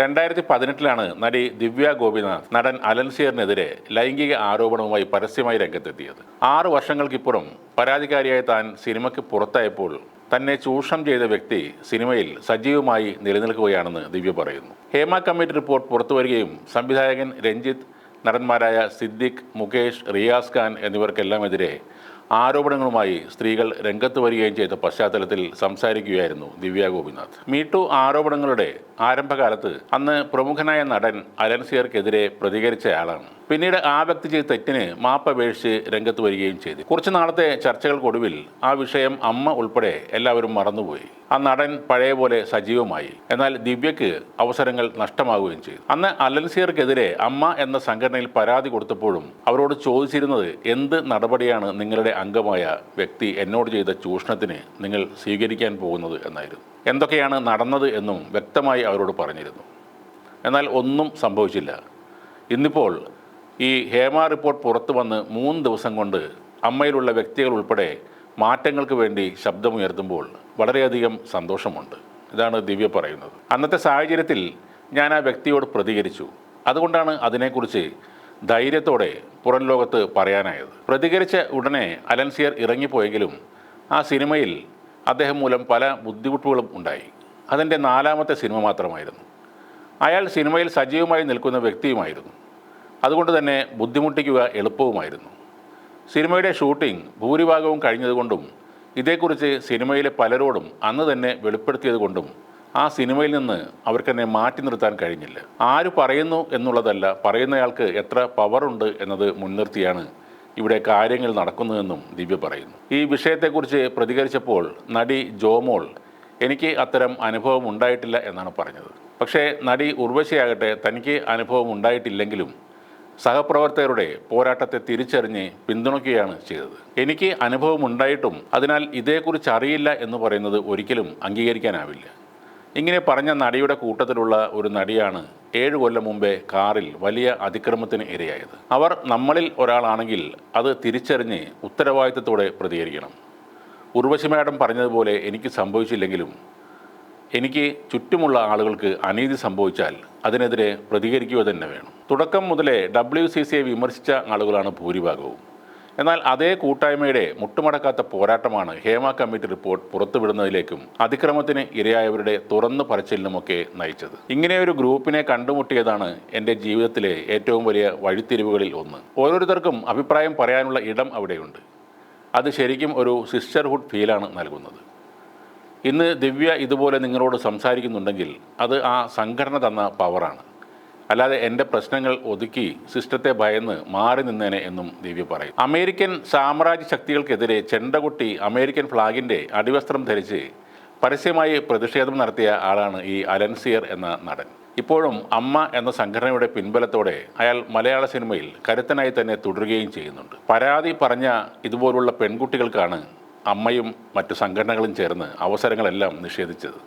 രണ്ടായിരത്തി പതിനെട്ടിലാണ് നടി ദിവ്യ ഗോപിനാഥ് നടൻ അലൻസിയറിനെതിരെ ലൈംഗിക ആരോപണവുമായി പരസ്യമായി രംഗത്തെത്തിയത്. ആറ് വർഷങ്ങൾക്കിപ്പുറം പരാതിക്കാരിയായ താൻ സിനിമയ്ക്ക് പുറത്തായപ്പോൾ തന്നെ ചൂഷണം ചെയ്ത വ്യക്തി സിനിമയിൽ സജീവമായി നിലനിൽക്കുകയാണെന്ന് ദിവ്യ പറയുന്നു. ഹേമ കമ്മിറ്റി റിപ്പോർട്ട് പുറത്തുവരികയും സംവിധായകൻ രഞ്ജിത്ത് നടന്മാരായ സിദ്ദിഖ് മുകേഷ് റിയാസ് ഖാൻ എന്നിവർക്കെല്ലാമെതിരെ ആരോപണങ്ങളുമായി സ്ത്രീകൾ രംഗത്ത് വരികയും ചെയ്ത പശ്ചാത്തലത്തിൽ സംസാരിക്കുകയായിരുന്നു ദിവ്യ ഗോപിനാഥ്. മീട്ടു ആരോപണങ്ങളുടെ ആരംഭകാലത്ത് അന്ന് പ്രമുഖനായ നടൻ അലൻസിയർക്കെതിരെ പ്രതികരിച്ചയാളാണ് പിന്നീട് ആ വ്യക്തി ചെയ്ത തെറ്റിന് മാപ്പപേക്ഷിച്ച് രംഗത്ത് വരികയും ചെയ്തു. കുറച്ചു നാളത്തെ ചർച്ചകൾക്കൊടുവിൽ ആ വിഷയം അമ്മ ഉൾപ്പെടെ എല്ലാവരും മറന്നുപോയി. ആ നടൻ പഴയ പോലെ സജീവമായി. എന്നാൽ ദിവ്യക്ക് അവസരങ്ങൾ നഷ്ടമാവുകയും ചെയ്തു. അന്ന് അലൻസിയർക്കെതിരെ അമ്മ എന്ന സംഘടനയിൽ പരാതി കൊടുത്തപ്പോഴും അവരോട് ചോദിച്ചിരുന്നത് എന്ത് നടപടിയാണ് നിങ്ങളുടെ അംഗമായ വ്യക്തി എന്നോട് ചെയ്ത ചൂഷണത്തിന് നിങ്ങൾ സ്വീകരിക്കാൻ പോകുന്നത് എന്നായിരുന്നു. എന്തൊക്കെയാണ് നടന്നത് എന്നും വ്യക്തമായി അവരോട് പറഞ്ഞിരുന്നു. എന്നാൽ ഒന്നും സംഭവിച്ചില്ല. ഇന്നിപ്പോൾ ഈ ഹേമ റിപ്പോർട്ട് പുറത്തു വന്ന് മൂന്ന് ദിവസം കൊണ്ട് അമ്മയിലുള്ള വ്യക്തികൾ ഉൾപ്പെടെ മാറ്റങ്ങൾക്ക് വേണ്ടി ശബ്ദമുയർത്തുമ്പോൾ വളരെയധികം സന്തോഷമുണ്ട്. ഇതാണ് ദിവ്യ പറയുന്നത്. അന്നത്തെ സാഹചര്യത്തിൽ ഞാൻ ആ വ്യക്തിയോട് പ്രതികരിച്ചു. അതുകൊണ്ടാണ് അതിനെക്കുറിച്ച് ധൈര്യത്തോടെ പുറം ലോകത്ത് പറയാനായത്. പ്രതികരിച്ച ഉടനെ അലൻസിയർ ഇറങ്ങിപ്പോയെങ്കിലും ആ സിനിമയിൽ അദ്ദേഹം മൂലം പല ബുദ്ധിമുട്ടുകളും ഉണ്ടായി. അതിന്റെ നാലാമത്തെ സിനിമ മാത്രമായിരുന്നു. അയാൾ സിനിമയിൽ സജീവമായി നിൽക്കുന്ന വ്യക്തിയുമായിരുന്നു. അതുകൊണ്ട് തന്നെ ബുദ്ധിമുട്ടിക്കുക എളുപ്പവുമായിരുന്നു. സിനിമയുടെ ഷൂട്ടിംഗ് ഭൂരിഭാഗവും കഴിഞ്ഞതുകൊണ്ടും ഇതേക്കുറിച്ച് സിനിമയിലെ പലരോടും അന്ന് തന്നെ വെളിപ്പെടുത്തിയതുകൊണ്ടും ആ സിനിമയിൽ നിന്ന് അവർക്കെന്നെ മാറ്റി നിർത്താൻ കഴിഞ്ഞില്ല. ആര് പറയുന്നു എന്നുള്ളതല്ല പറയുന്നയാൾക്ക് എത്ര പവറുണ്ട് എന്നത് മുൻനിർത്തിയാണ് ഇവിടെ കാര്യങ്ങൾ നടക്കുന്നതെന്നും ദിവ്യ പറയുന്നു. ഈ വിഷയത്തെക്കുറിച്ച് പ്രതികരിച്ചപ്പോൾ നടി ജോമോൾ എനിക്ക് അത്തരം അനുഭവം ഉണ്ടായിട്ടില്ല എന്നാണ് പറഞ്ഞത്. പക്ഷേ നടി ഉർവശിയാകട്ടെ തനിക്ക് അനുഭവം ഉണ്ടായിട്ടില്ലെങ്കിലും സഹപ്രവർത്തകരുടെ പോരാട്ടത്തെ തിരിച്ചറിഞ്ഞ് പിന്തുണയ്ക്കുകയാണ് ചെയ്തത്. എനിക്ക് അനുഭവം ഉണ്ടായിട്ടും അതിനാൽ ഇതേക്കുറിച്ച് അറിയില്ല എന്ന് പറയുന്നത് ഒരിക്കലും അംഗീകരിക്കാനാവില്ല. ഇങ്ങനെ പറഞ്ഞ നടിയുടെ കൂട്ടത്തിലുള്ള ഒരു നടിയാണ് ഏഴ് കൊല്ലം മുമ്പേ കാറിൽ വലിയ അതിക്രമത്തിന് ഇരയായത്. അവർ നമ്മളിൽ ഒരാളാണെങ്കിൽ അത് തിരിച്ചറിഞ്ഞ് ഉത്തരവാദിത്തത്തോടെ പ്രതികരിക്കണം. ഉർവശി മാഡം പറഞ്ഞതുപോലെ എനിക്ക് സംഭവിച്ചില്ലെങ്കിലും എനിക്ക് ചുറ്റുമുള്ള ആളുകൾക്ക് അനീതി സംഭവിച്ചാൽ അതിനെതിരെ പ്രതികരിക്കുക തന്നെ വേണം. തുടക്കം മുതലേ ഡബ്ല്യു സി സിയെ വിമർശിച്ച ആളുകളാണ് ഭൂരിഭാഗവും. എന്നാൽ അതേ കൂട്ടായ്മയുടെ മുട്ടുമടക്കാത്ത പോരാട്ടമാണ് ഹേമ കമ്മിറ്റി റിപ്പോർട്ട് പുറത്തുവിടുന്നതിലേക്കും അതിക്രമത്തിന് ഇരയായവരുടെ തുറന്നു പറച്ചിലിനുമൊക്കെ നയിച്ചത്. ഇങ്ങനെ ഒരു ഗ്രൂപ്പിനെ കണ്ടുമുട്ടിയതാണ് എന്റെ ജീവിതത്തിലെ ഏറ്റവും വലിയ വഴിത്തിരിവുകളിൽ ഒന്ന്. ഓരോരുത്തർക്കും അഭിപ്രായം പറയാനുള്ള ഇടം അവിടെയുണ്ട്. അത് ശരിക്കും ഒരു സിസ്റ്റർഹുഡ് ഫീലാണ് നൽകുന്നത്. ഇന്ന് ദിവ്യ ഇതുപോലെ നിങ്ങളോട് സംസാരിക്കുന്നുണ്ടെങ്കിൽ അത് ആ സംഘടന തന്ന പവറാണ് അല്ലാതെ എന്റെ പ്രശ്നങ്ങൾ ഒതുക്കി സിസ്റ്റത്തെ ഭയന്ന് മാറി നിന്നേനെ എന്നും ദിവ്യ പറയും. അമേരിക്കൻ സാമ്രാജ്യ ശക്തികൾക്കെതിരെ ചെണ്ടകുട്ടി അമേരിക്കൻ ഫ്ലാഗിന്റെ അടിവസ്ത്രം ധരിച്ച് പരസ്യമായി പ്രതിഷേധം നടത്തിയ ആളാണ് ഈ അലൻസിയർ എന്ന നടൻ. ഇപ്പോഴും അമ്മ എന്ന സംഘടനയുടെ പിൻബലത്തോടെ അയാൾ മലയാള സിനിമയിൽ കരുത്തനായി തന്നെ തുടരുകയും ചെയ്യുന്നുണ്ട്. പരാതി പറഞ്ഞ ഇതുപോലുള്ള പെൺകുട്ടികൾക്കാണ് അമ്മയും മറ്റു സംഘടനകളും ചേർന്ന് അവസരങ്ങളെല്ലാം നിഷേധിച്ചത്.